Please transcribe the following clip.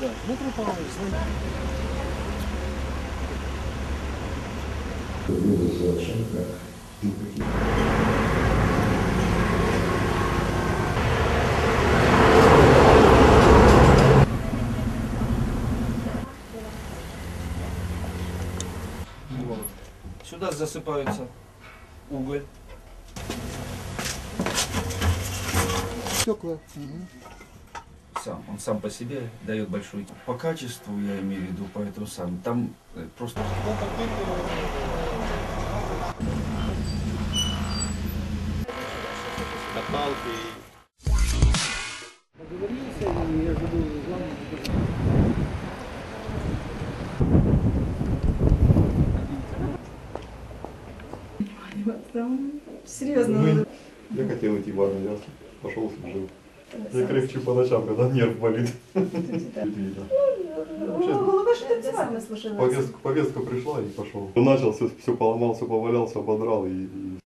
Да, Дмитрий Павлович, Сюда засыпается уголь. Стекла. Мгм. Сам, он сам по себе дает большой. По качеству, я имею в виду, по этому самому. Там э, просто Договорился, и я забыл главное. Там серьезно. Я хотел идти в армию, пошел служил. Я крепче по ночам, когда нерв болит. Слушала. повестка, повестка пришла и пошел. Начал, все, все поломал, все повалялся, ободрал и, и